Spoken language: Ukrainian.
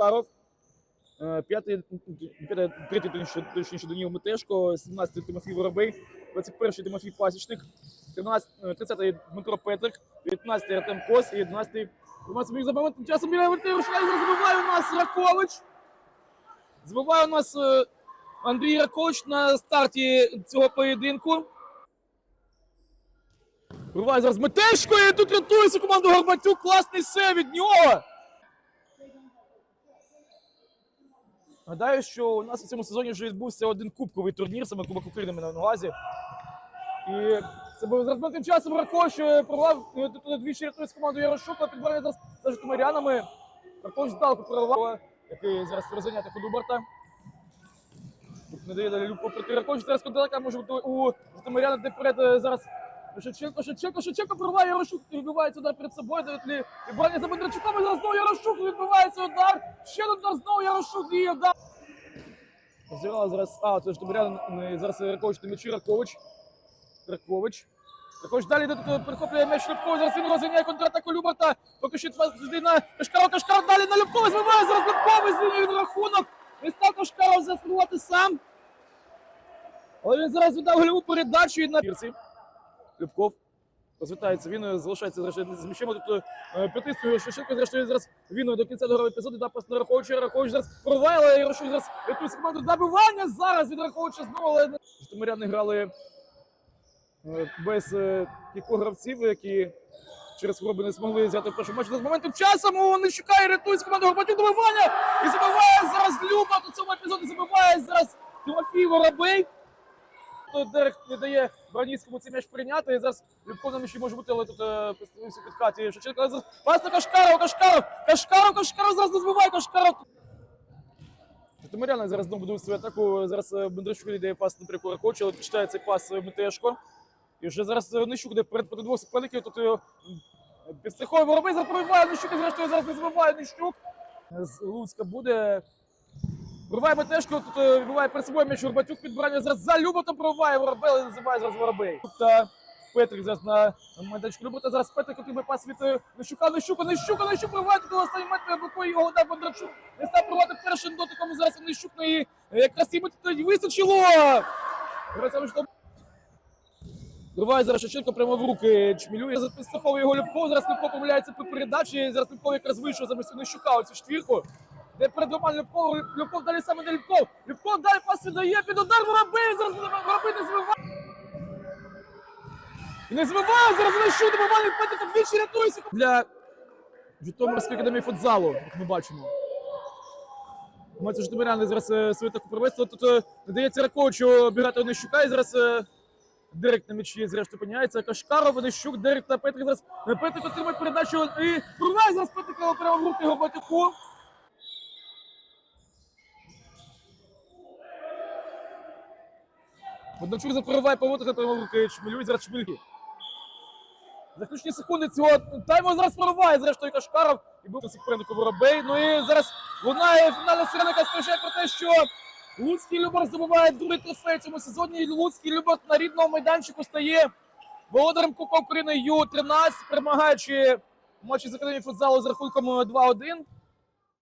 Кашкаров. Е, П'ятий, третій, точніше, Даніл Метешко, 17-й Тимофій Воробей, 21-й Тимофій Пасічник, 13, е, 30-й Дмитро Петрик, 19-й Артем Кос і 11-й Роман Сміх забиває тим часом біля Вольтею забиває у нас Ракович. Забиває у нас е, Андрій Ракович на старті цього поєдинку. Вриває зараз Метешко тут рятується команду Горбатюк. Класний сев від нього. Гадаю, що у нас у цьому сезоні вже відбувся один кубковий турнір, саме Кубок України на увазі. І це був зараз тим часом Ракович е, прорвав е, двічі рятується команду Ярошука, підбирає зараз за житомирянами. Ракович здалеку прорвав, який зараз розганяє таку Дубарта. Тут не дає далі проти Ракович. Зараз контратака може бути у Житомиряна, де перед е, зараз Шевченко, Шевченко, Шевченко прорває Ярошук і відбивається удар перед собою. Дають ліІбрання за Бондарчуком, і знову Ярошук відбивається удар. Ще один удар, знову Ярошук і удар. Зіграла зараз, а, це Житомирян, е, зараз Ракович на м'ячі, Ракович. Ракович. Ракович далі тут перехоплює м'яч Любкова, зараз він розганяє контратаку Любарта. Поки що туди на Кашкарова, Кашкаров далі на Любкова, збиває зараз Любкова, змінює він рахунок. Не став Кашкаров заспівати сам. Але він зараз віддав гольову передачу і на пірці. Любков розвітається, він залишається з м'ячем. Тут е, притиснує Шевченко, зрештою зараз він до кінця дограв епізоду, дав пас на Раховича, Рахович зараз порває, але Ярошук зараз рятується команду добивання зараз від Раховича знову, але Житомиряни грали е, без е, кількох гравців, які через хвороби не змогли взяти в першому матчі. З моменту часом у Нищука і рятується команда Горбатюк добивання і забиває зараз Люба. У цьому епізоді забиває зараз Тимофій Воробей. Тут Дерек не дає Браніцькому цей м'яч прийняти. І зараз Любко на м'ячі може бути, але тут е, представився під Каті Шевченко. Але зараз пас на Кашкаров, Кашкаров, Кашкаров, зараз не збиває Кашкаров. Житомиряни зараз знову будують свою атаку. Зараз е, Бондарчук йде пас на Трикора Коча, але читає цей пас е, Метешко. І вже зараз е, Нищук де перед проти двох суперників. Тут е, підстраховує Воробей, зараз Нищук, і зрештою зараз не забиває Нищук. З Луцька буде Вриває Метешко, тут е, вибиває перед собою м'яч Горбатюк підбирання зараз за Люботом пробиває Воробей, але називає зараз Воробей. Тут та Петрик зараз на майданчику Любота, зараз Петрик отримує пас від е, Нещука, Нещука, Нещука, Нещук пробиває тут останній метр, блокує його удар Бондарчук. Не став пробувати першим дотиком, зараз Нещук на її якраз йому тут вистачило. Вриває зараз Шевченко прямо в руки Чмілю. Зараз підстраховує його Любков. Зараз Любков помиляється по передачі. Зараз Любков якраз вийшов замість Нещука оцю штвірку. Де перед двома Любков, Любков далі саме на Любков. Любков далі пас віддає під удар Воробей. Зараз Воробей не збиває. Не збиває, зараз Нещук добиває Петрик двічі рятується. Для Житомирської академії футзалу, як ми бачимо. Мається Житомиряни зараз е, свою таку провести. Тут е, не дається Раковичу обіграти Онищука і зараз е, на м'ячі зрештою опиняється. Кашкаров, Онищук, Директ та Петрик зараз. е, Петрик отримує передачу і прорває зараз Петрика прямо в руки його Бондарчук заприває поводити прямо в руки Чмілю і зараз Чмільки. Заключні секунди цього тайму зараз прориває зрештою Кашкаров і був супернику Воробей. Ну і зараз лунає фінальна сирена, яка про те, що Луцький Любар здобуває другий трофей цьому сезоні. І Луцький Любар на рідному майданчику стає володарем Кубка України Ю-13, перемагаючи матчі з Академії футзалу з рахунком 2-1.